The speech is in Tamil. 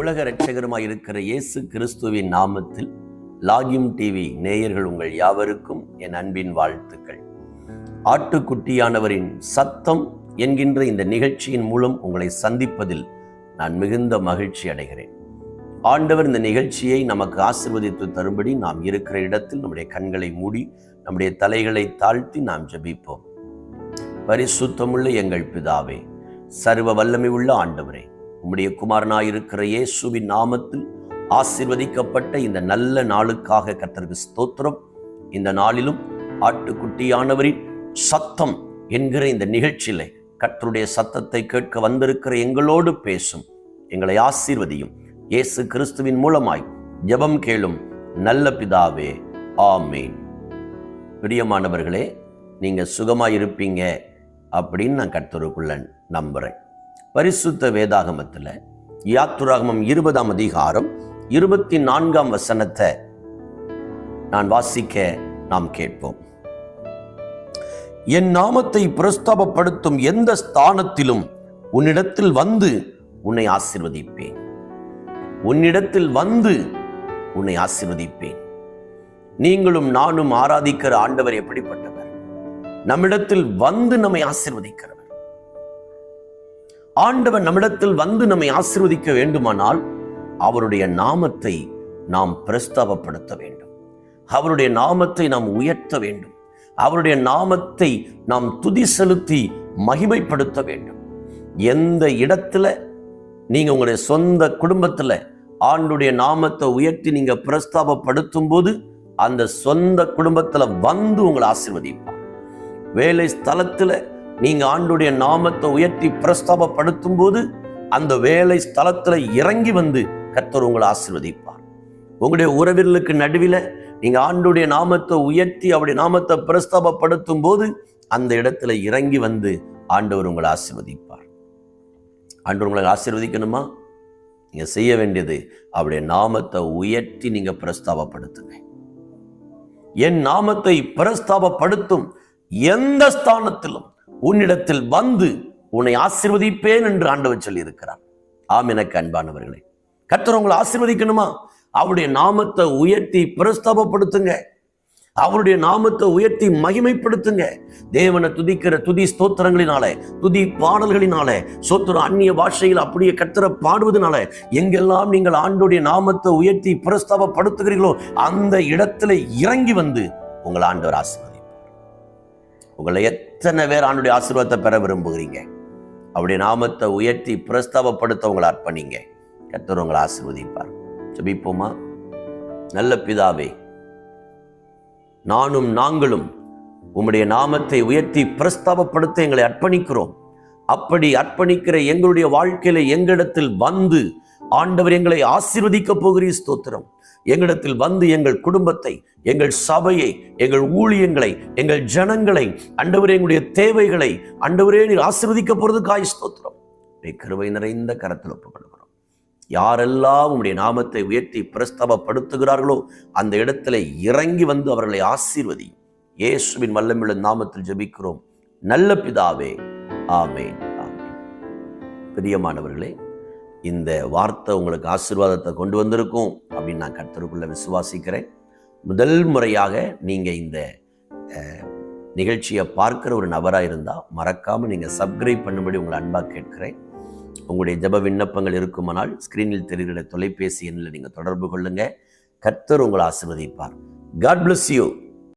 உலக இரட்சகருமாய் இருக்கிற இயேசு கிறிஸ்துவின் நாமத்தில் லாகிம் டிவி நேயர்கள் உங்கள் யாவருக்கும் என் அன்பின் வாழ்த்துக்கள். ஆட்டுக்குட்டியானவரின் சத்தம் என்கின்ற இந்த நிகழ்ச்சியின் மூலம் உங்களை சந்திப்பதில் நான் மிகுந்த மகிழ்ச்சி அடைகிறேன். ஆண்டவர் இந்த நிகழ்ச்சியை நமக்கு ஆசிர்வதித்து தரும்படி நாம் இருக்கிற இடத்தில் நம்முடைய கண்களை மூடி நம்முடைய தலைகளை தாழ்த்தி நாம் ஜபிப்போம். பரிசுத்தமுள்ள எங்கள் பிதாவே சர்வ வல்லமை உள்ள ஆண்டவரே உம்முடைய குமாரனாயிருக்கிற இயேசுவின் நாமத்தில் ஆசிர்வதிக்கப்பட்ட இந்த நல்ல நாளுக்காக கர்த்தருக்கு ஸ்தோத்திரம். இந்த நாளிலும் ஆட்டுக்குட்டியானவரின் சத்தம் என்கிற இந்த நிகழ்ச்சியில கர்த்தருடைய சத்தத்தை கேட்க வந்திருக்கிற எங்களோடு பேசும் எங்களை ஆசீர்வதியும். இயேசு கிறிஸ்துவின் மூலமாய் ஜெபம் கேளும் நல்ல பிதாவே ஆமேன். பிரியமானவர்களே நீங்க சுகமாய் இருப்பீங்க அப்படின்னு நான் கர்த்தருக்குள்ள நம்புறேன். பரிசுத்த வேதாகமத்தில் யாத்துராகமம் இருபதாம் அதிகாரம் இருபத்தி நான்காம் வசனத்தை நான் வாசிக்க நாம் கேட்போம். என் நாமத்தை பிரஸ்தாபப்படுத்தும் எந்த ஸ்தானத்திலும் உன்னிடத்தில் வந்து உன்னை ஆசிர்வதிப்பேன். உன்னிடத்தில் வந்து உன்னை ஆசிர்வதிப்பேன். நீங்களும் நானும் ஆராதிக்கிற ஆண்டவர் எப்படிப்பட்டவர்? நம்மிடத்தில் வந்து நம்மை ஆசிர்வதிக்கிறவர். ஆண்டவன் நம்மிடத்தில் வந்து நம்மை ஆசிர்வதிக்க வேண்டுமானால் அவருடைய நாமத்தை நாம் பிரஸ்தாபப்படுத்த வேண்டும். அவருடைய நாமத்தை நாம் உயர்த்த வேண்டும். அவருடைய நாமத்தை நாம் துதி செலுத்தி மகிமைப்படுத்த வேண்டும். எந்த இடத்துல நீங்கள் உங்களுடைய சொந்த குடும்பத்தில் ஆண்டுடைய நாமத்தை உயர்த்தி நீங்கள் பிரஸ்தாபப்படுத்தும் போது அந்த சொந்த குடும்பத்தில் வந்து உங்களை ஆசிர்வதிப்பார். வேலை ஸ்தலத்தில் நீங்க ஆண்டுடைய நாமத்தை உயர்த்தி பிரஸ்தாபப்படுத்தும் போது அந்த வேலை ஸ்தலத்துல இறங்கி வந்து கர்த்தர் உங்களை ஆசிர்வதிப்பார். உங்களுடைய உறவினர்களுக்கு நடுவில் நீங்க ஆண்டுடைய நாமத்தை உயர்த்தி அவருடைய நாமத்தை பிரஸ்தாபப்படுத்தும் போது அந்த இடத்துல இறங்கி வந்து ஆண்டவர் உங்களை ஆசிர்வதிப்பார். ஆண்டவர் உங்களை ஆசிர்வதிக்கணுமா? நீங்க செய்ய வேண்டியது அவருடைய நாமத்தை உயர்த்தி நீங்க பிரஸ்தாபப்படுத்துங்க. என் நாமத்தை பிரஸ்தாபப்படுத்தும் எந்த ஸ்தானத்திலும் உன்னிடத்தில் வந்து உன்னை ஆசிர்வதிப்பேன் என்று ஆண்டவர் சொல்லி இருக்கிறார் ஆம் எனக்கு அன்பானவர்களே கர்த்தர் உங்களை ஆசிர்வதிக்கணுமா? அவருடைய நாமத்தை உயர்த்தி பிரஸ்தாபப்படுத்துங்க. அவருடைய நாமத்தை உயர்த்தி மகிமைப்படுத்துங்க. தேவனை துதிக்கிற துதி ஸ்தோத்திரங்களினால துதி பாடல்களினால சோத்திரம் அந்நிய பாஷையில் அப்படியே கத்திர பாடுவதனால எங்கெல்லாம் நீங்கள் ஆண்டுடைய நாமத்தை உயர்த்தி பிரஸ்தாபப்படுத்துகிறீர்களோ அந்த இடத்துல இறங்கி வந்து உங்கள் ஆண்டவர் ஆசிரியர் உங்களை எத்தனை பேர் ஆண்டுடைய ஆசீர்வாதத்தை பெற விரும்புகிறீங்க? அவருடைய நாமத்தை உயர்த்தி பிரஸ்தாபப்படுத்த உங்களை அர்ப்பணிங்க. கத்தர் உங்களை ஆசிர்வதிப்பார். ஜெபிப்போமா? நல்ல பிதாவே நானும் நாங்களும் உம்முடைய நாமத்தை உயர்த்தி பிரஸ்தாபப்படுத்த எங்களை அர்ப்பணிக்கிறோம். அப்படி அர்ப்பணிக்கிற எங்களுடைய வாழ்க்கையில எங்களிடத்தில் வந்து ஆண்டவர் எங்களை ஆசீர்வதிக்க போகிறீர் ஸ்தோத்திரம். எங்களிடத்தில் வந்து எங்கள் குடும்பத்தை எங்கள் சபையை எங்கள் ஊழியங்களை எங்கள் ஜனங்களை அண்டவரே எங்களுடைய தேவைகளை அண்டவரே நீர் ஆசீர்வதிக்க போறதுக்காய் ஸ்தோத்திரம். உம்முடைய நிறைந்த கரத்தில் ஒப்புக்கொள்கிறோம். யாரெல்லாம் உங்களுடைய நாமத்தை உயர்த்தி பிரஸ்தவப்படுத்துகிறார்களோ அந்த இடத்துல இறங்கி வந்து அவர்களை ஆசீர்வதி. இயேசுவின் வல்லமிழ நாமத்தில் ஜபிக்கிறோம். நல்ல பிதாவே ஆமே ஆமேன். பிரியமானவர்களே இந்த வார்த்தை உங்களுக்கு ஆசீர்வாதத்தை கொண்டு வந்திருக்கும் அப்படின்னு நான் கர்த்தருக்குள்ளே விசுவாசிக்கிறேன். முதல் முறையாக நீங்கள் இந்த நிகழ்ச்சியை பார்க்குற ஒரு நபராக இருந்தால் மறக்காமல் நீங்கள் சப்ஸ்கிரைப் பண்ணும்படி உங்களை அன்பாக கேட்கிறேன். உங்களுடைய ஜெப விண்ணப்பங்கள் இருக்குமானால் ஸ்க்ரீனில் தெரிகிற தொலைபேசி எண்ணில் நீங்கள் தொடர்பு கொள்ளுங்கள் கர்த்தர் உங்களை ஆசிர்வதிப்பார். God bless you